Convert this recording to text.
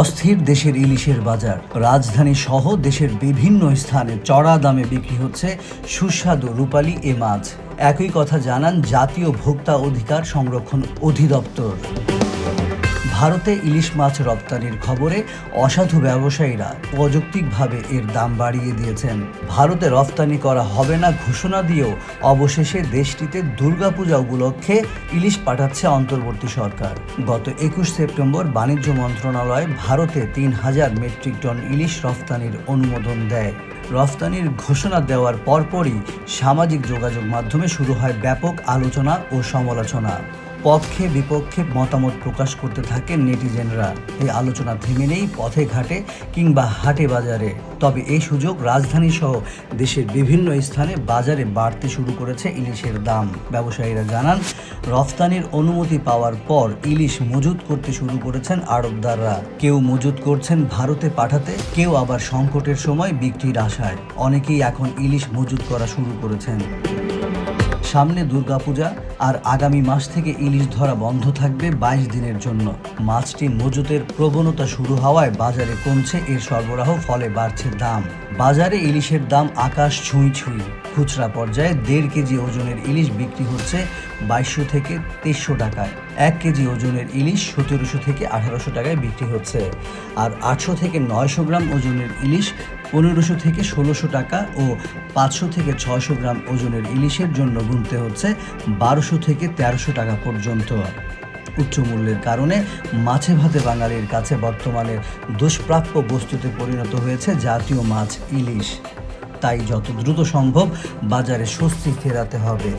অস্থির দেশের ইলিশের বাজার। রাজধানী সহ দেশের বিভিন্ন স্থানে চড়া দামে বিক্রি হচ্ছে সুস্বাদু রূপালী এ মাছ। একই কথা জানান জাতীয় ভোক্তা অধিকার সংরক্ষণ অধিদপ্তর। ভারতে ইলিশ মাছ রপ্তানির খবরে অসাধু ব্যবসায়ীরা অযৌক্তিকভাবে এর দাম বাড়িয়ে দিয়েছেন। ভারতে রফতানি করা হবে না ঘোষণা দিয়েও অবশেষে দেশটিতে দুর্গাপূজা উপলক্ষে ইলিশ পাঠাচ্ছে অন্তর্বর্তী সরকার। গত একুশ সেপ্টেম্বর বাণিজ্য মন্ত্রণালয় ভারতে তিন হাজার মেট্রিক টন ইলিশ রফতানির অনুমোদন দেয়। রফতানির ঘোষণা দেওয়ার পরপরই সামাজিক যোগাযোগ মাধ্যমে শুরু হয় ব্যাপক আলোচনা ও সমালোচনা। পক্ষে বিপক্ষে মতামত প্রকাশ করতে থাকেন নেটিজেনরা। এই আলোচনা থেমে নেই পথে ঘাটে কিংবা হাটে বাজারে। তবে এই সুযোগ রাজধানী সহ দেশের বিভিন্ন স্থানে বাজারে বাড়তে শুরু করেছে ইলিশের দাম। ব্যবসায়ীরা জানান, রফতানির অনুমতি পাওয়ার পর ইলিশ মজুত করতে শুরু করেছেন আড়তদাররা। কেউ মজুত করছেন ভারতে পাঠাতে, কেউ আবার সংকটের সময় বিক্রির আশায়। অনেকেই এখন ইলিশ মজুত করা শুরু করেছেন। সামনে দুর্গাপূজা আর আগামী মাস থেকে ইলিশ ধরা বন্ধ থাকবে বাইশ দিনের জন্য। মাছটি মজুতের প্রবণতা শুরু হওয়ায় বাজারে কমছে, এর সরবরাহ ফলে বাড়ছে দাম। বাজারে ইলিশের দাম আকাশ ছুঁই ছুঁই। খুচরা পর্যায়ে দেড় কেজি ওজনের ইলিশ বিক্রি হচ্ছে বাইশশো থেকে তেইশশো টাকায়। এক কেজি ওজনের ইলিশ সতেরোশো থেকে আঠারোশো টাকায় বিক্রি হচ্ছে। আর আটশো থেকে নয়শো গ্রাম ওজনের ইলিশ পনেরোশো থেকে ষোলোশো টাকা ও পাঁচশো থেকে ছয়শো গ্রাম ওজনের ইলিশের জন্য গুনতে হচ্ছে বারোশো থেকে তেরোশো টাকা পর্যন্ত। উচ্চ মূল্যের কারণে মাছে ভাতে বাঙালির কাছে বর্তমানে দুষ্প্রাপ্য বস্তুতে পরিণত হয়েছে জাতীয় মাছ ইলিশ। তাই যত দ্রুত সম্ভব বাজারে স্বস্তি ফেরাতে হবে।